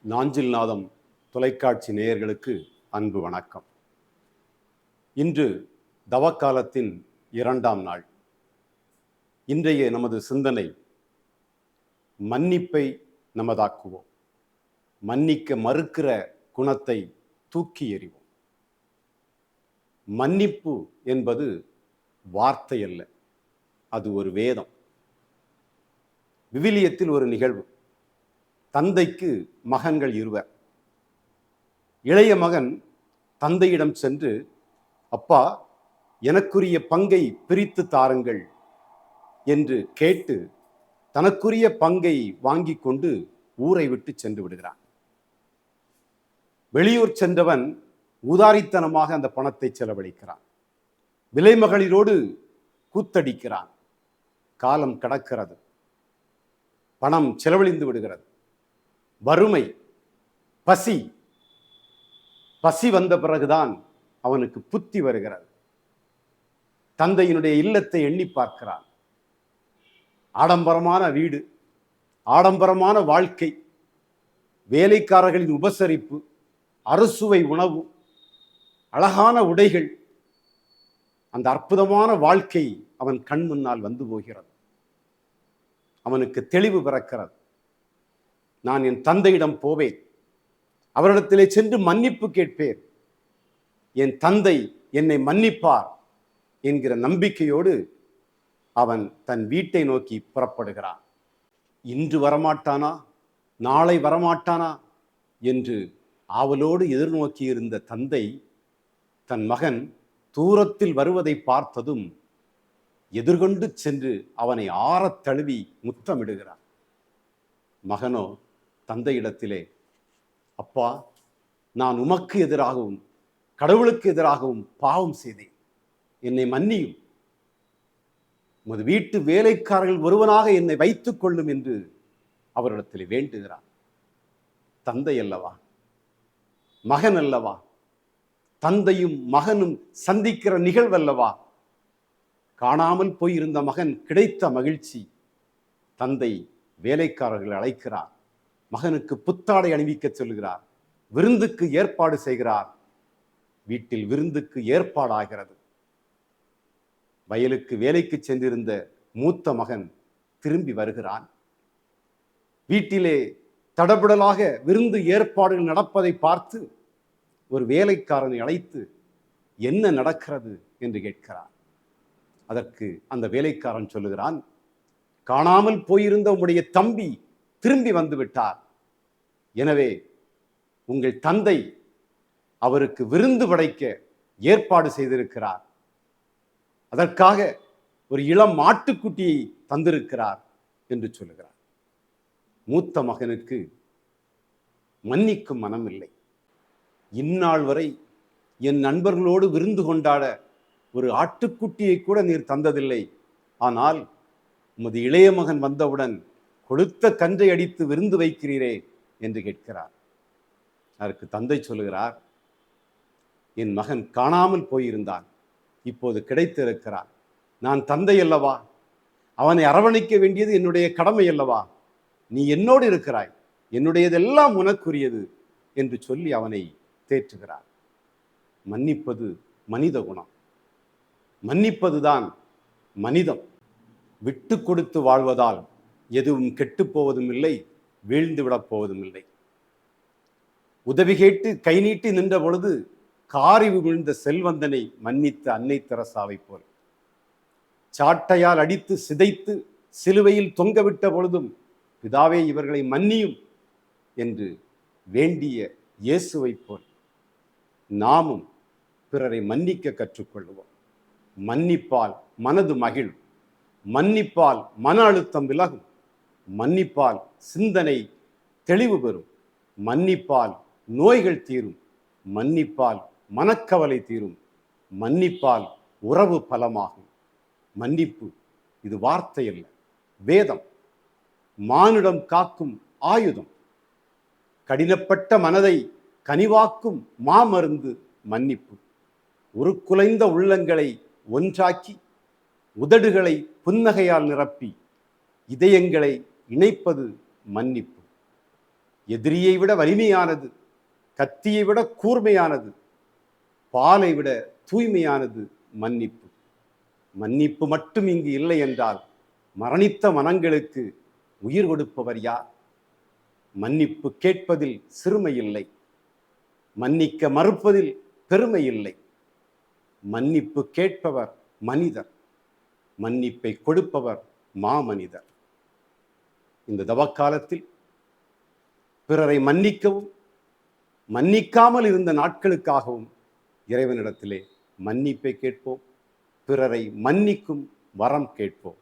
நாஞ்சில் நாதம் தொலைக்காட்சி நேயர்களுக்கு அன்பு வணக்கம். இன்று தவக்காலத்தின் இரண்டாம் நாள். இன்றைய நமது சிந்தனை மன்னிப்பை நமதாக்குவோம். மன்னிக்க மறுக்கிற குணத்தை தூக்கி எறிவோம். மன்னிப்பு என்பது வார்த்தை அல்ல அது ஒரு வேதம். விவிலியத்தில் ஒரு நிகழ்வு. தந்தைக்கு மகன்கள் இருவர். இளைய மகன் தந்தையிடம் சென்று அப்பா எனக்குரிய பங்கை பிரித்து தாருங்கள் என்று கேட்டு தனக்குரிய பங்கை வாங்கி கொண்டு ஊரை விட்டு சென்று விடுகிறான். வெளியூர் சென்றவன் உதாரித்தனமாக அந்த பணத்தை செலவழிக்கிறான். விலைமகளிரோடு கூத்தடிக்கிறான். காலம் கடக்கிறது. பணம் செலவழிந்து விடுகிறது. வறுமை பசி. பசி வந்த பிறகுதான் அவனுக்கு புத்தி வருகிறது. தந்தையினுடைய இல்லத்தை எண்ணி பார்க்கிறான். ஆடம்பரமான வீடு ஆடம்பரமான வாழ்க்கை வேலைக்காரர்களின் உபசரிப்பு அறுசுவை உணவு அழகான உடைகள். அந்த அற்புதமான வாழ்க்கை அவன் கண் முன்னால் வந்து போகிறது. அவனுக்கு தெளிவு பிறக்கிறது. நான் என் தந்தையிடம் போவேன். அவரிடத்திலே சென்று மன்னிப்பு கேட்பேன். என் தந்தை என்னை மன்னிப்பார் என்கிற நம்பிக்கையோடு அவன் தன் வீட்டை நோக்கி புறப்படுகிறான். இன்று வரமாட்டானா? நாளை வரமாட்டானா? என்று ஆவலோடு எதிர்நோக்கி இருந்த தந்தை தன் மகன் தூரத்தில் வருவதை பார்த்ததும் எதிர்கொண்டு சென்று அவனை ஆறத் தழுவி முத்தமிடுகிறான் மகனோ தந்தையிடத்திலே அப்பா நான் உமக்கு எதிராகவும் கடவுளுக்கு எதிராகவும் பாவம் செய்தேன். என்னை மன்னியும். உமது வீட்டு வேலைக்காரர்கள் ஒருவனாக என்னை வைத்துக் கொள்ளும் என்று அவரிடத்தில் வேண்டுகிறான். தந்தை அல்லவா? மகன் அல்லவா? தந்தையும் மகனும் சந்திக்கிற நிகழ்வல்லவா? காணாமல் போயிருந்த மகன் கிடைத்த மகிழ்ச்சி தந்தை வேலைக்காரர்கள் அழைக்கிறார். மகனுக்கு புத்தாடை அணிவிக்க சொல்கிறார் விருந்துக்கு ஏற்பாடு செய்கிறார். வீட்டில் விருந்துக்கு ஏற்பாடாகிறது. வயலுக்கு வேலைக்கு சென்றிருந்த மூத்த மகன் திரும்பி வருகிறான். வீட்டிலே தடபுடலாக விருந்து ஏற்பாடுகள் நடப்பதை பார்த்து ஒரு வேலைக்காரனை அழைத்து என்ன நடக்கிறது? என்று கேட்கிறார் அதற்கு அந்த வேலைக்காரன் சொல்லுகிறான் காணாமல் போயிருந்த உம்முடைய தம்பி திரும்பி வந்து விட்டார் எனவே உங்கள் தந்தை அவருக்கு விருந்து படைக்க ஏற்பாடு செய்திருக்கிறார். அதற்காக ஒரு இளம் மாட்டுக்குட்டியை தந்திருக்கிறார் என்று சொல்லுகிறார். மூத்த மகனுக்கு மன்னிக்கும் மனம் இல்லை இந்நாள் வரை என் நண்பர்களோடு விருந்து கொண்டாட ஒரு ஆட்டுக்குட்டியை கூட நீர் தந்ததில்லை. ஆனால் உமது இளைய மகன் வந்தவுடன் கொளுத்த கன்றை அடித்து விருந்து வைக்கிறீரே என்று கேட்கிறார். அதற்கு தந்தை சொல்லுகிறார் என் மகன் காணாமல் போயிருந்தான். இப்போது கிடைத்திருக்கிறான். நான் தந்தை அல்லவா? அவனை அரவணைக்க வேண்டியது என்னுடைய கடமை அல்லவா? நீ என்னோடு இருக்கிறாய். என்னுடையதெல்லாம் உனக்குரியது என்று சொல்லி அவனை தேற்றுகிறார். மன்னிப்பது மனித குணம். மன்னிப்பதுதான் மனிதம். விட்டு கொடுத்து வாழ்வதால் எதுவும் கெட்டுப்போவதும் இல்லை வீழ்ந்து விடப் போவதும் இல்லை உதவி கேட்டு கை நீட்டி நின்ற பொழுது காரி விழுந்த செல்வந்தனை மன்னித்த அன்னை தெரசாவை போல். சாட்டையால் அடித்து சிதைத்து சிலுவையில் தொங்கவிட்ட பொழுதும் பிதாவே இவர்களை மன்னியும் என்று வேண்டிய இயேசுவை போல் நாமும் பிறரை மன்னிக்க கற்றுக்கொள்வோம். மன்னிப்பால் மனது மகிழும். மன்னிப்பால் மன அழுத்தம் விலகும். மன்னிப்பால் சிந்தனை தெளிவு பெறும். மன்னிப்பால் நோய்கள் தீரும். மன்னிப்பால் மனக்கவலை தீரும். மன்னிப்பால் உறவு பலமாகும். மன்னிப்பு இது வார்த்தை அல்ல வேதம். மானுடம் காக்கும் ஆயுதம். கடினப்பட்ட மனதை கனிவாக்கும் மாமருந்து மன்னிப்பு. உருக்குலைந்த உள்ளங்களை ஒன்றாக்கி உதடுகளை புன்னகையால் நிரப்பி இதயங்களை இணைப்பது மன்னிப்பு. எதிரியை விட வலிமையானது கத்தியை விட கூர்மையானது பாலை விட தூய்மையானது மன்னிப்பு. மன்னிப்பு மட்டும் இங்கு இல்லை என்றால் மரணித்த மனங்களுக்கு உயிர் கொடுப்பவர் யார்? மன்னிப்பு கேட்பதில் சிறுமை இல்லை. மன்னிக்க மறுப்பதில் பெருமை இல்லை. மன்னிப்பு கேட்பவர் மனிதர். மன்னிப்பை கொடுப்பவர் மாமனிதர். இந்த தவக்காலத்தில் பிறரை மன்னிக்கவும் மன்னிக்காமல் இருந்த நாட்களுக்காகவும் இறைவனிடத்திலே மன்னிப்பை கேட்போம் பிறரை மன்னிக்கும் வரம் கேட்போம்.